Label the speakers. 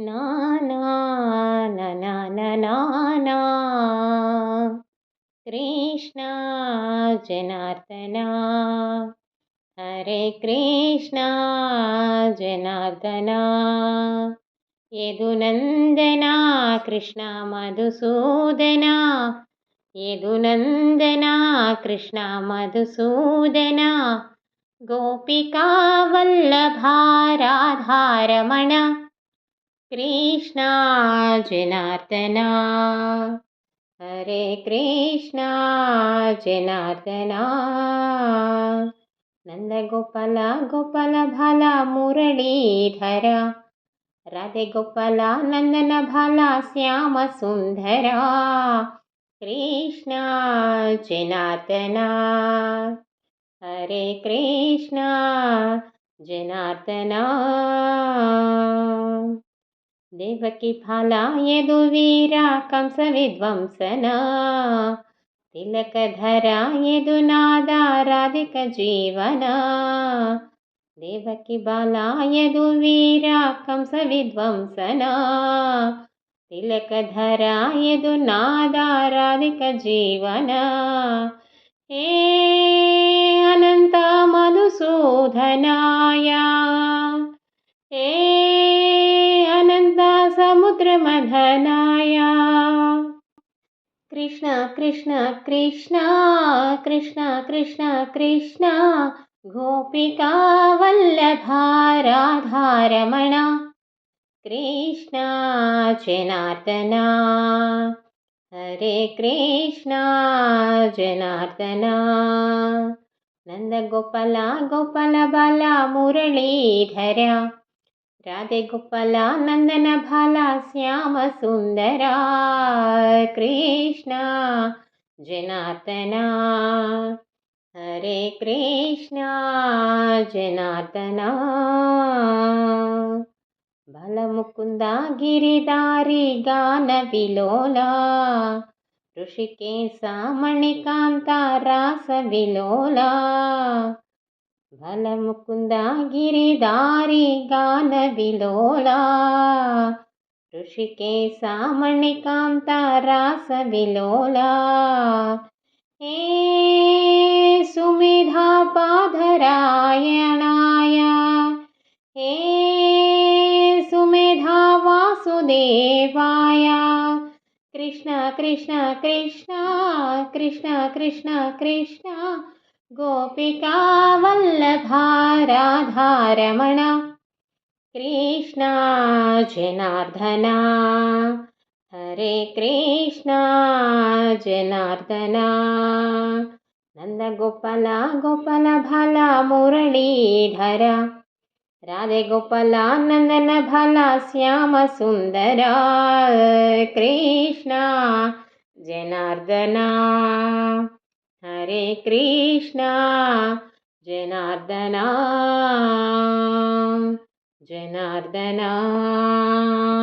Speaker 1: नाना कृष्ण जनार्दना। हरे कृष्ण जनार्दना। यदुनन्दना कृष्ण मधुसूदना। यदुनन्दना कृष्ण मधुसूदना। गोपिकावल्लभाराधारमण कृष्णा जनार्दना। हरे कृष्णा जनार्दना। नन्दगोपाल गोपाल भाला मुरलीधर। राधे गोपाल नन्दन भाला श्यामसुन्दरा कृष्णा जनार्दना। हरे कृष्णा जनार्दना ದೇವಕಿ ಫಲಾಯದುವೀರಾ ಕಂಸ ವಿಧ್ವಂಸನ ತಿಲಕಧರ ಯದು ನಾದ ರಾಧಿಕ ಜೀವನ ದೇವಕಿ ಬಾಲಾಯದು ವೀರ ಕಂಸ ವಿಧ್ವಂಸನ ತಿಲಕಧರ ಯದು ನಾದ ರಾಧಿಕ ಜೀವನ ಹೇ ಅನಂತ ಮಧುಸೂಧನಾಯ समुद्रमधनाया। कृष्ण कृष्ण कृष्ण कृष्ण कृष्ण कृष्ण। गोपिकावल्लभाराधारमण कृष्ण जनार्दना। हरे कृष्ण जनार्दना। नन्दगोपाल गोपाल बाला मुरलीधरा राधे गोपाला नन्दन भाला श्यामसुन्दरा कृष्ण जनार्दना हरे कृष्ण जनार्दना। बलमुकुन्दा गिरिदारी गानविलोला ऋषिकेशा मणिकान्ता रासविलोला भलमुकुन्दा गिरिदारी गानविलोला। ऋषिकेशा मणिकान्ता रासविलोला हे सुमेधा पाधरायणाय। हे सुमेधा वासुदेवाय। कृष्ण कृष्ण कृष्ण कृष्ण कृष्ण कृष्ण गोपिकावल्लभाराधारमण। कृष्णा जनार्दना हरे कृष्णा जनार्दना नन्दगोपाल गोपाल भाला मुरलीधर राधे गोपाल नन्दन भाला श्यामसुन्दरा कृष्णा जनार्दना हरे कृष्णा जनार्दना जनार्दना।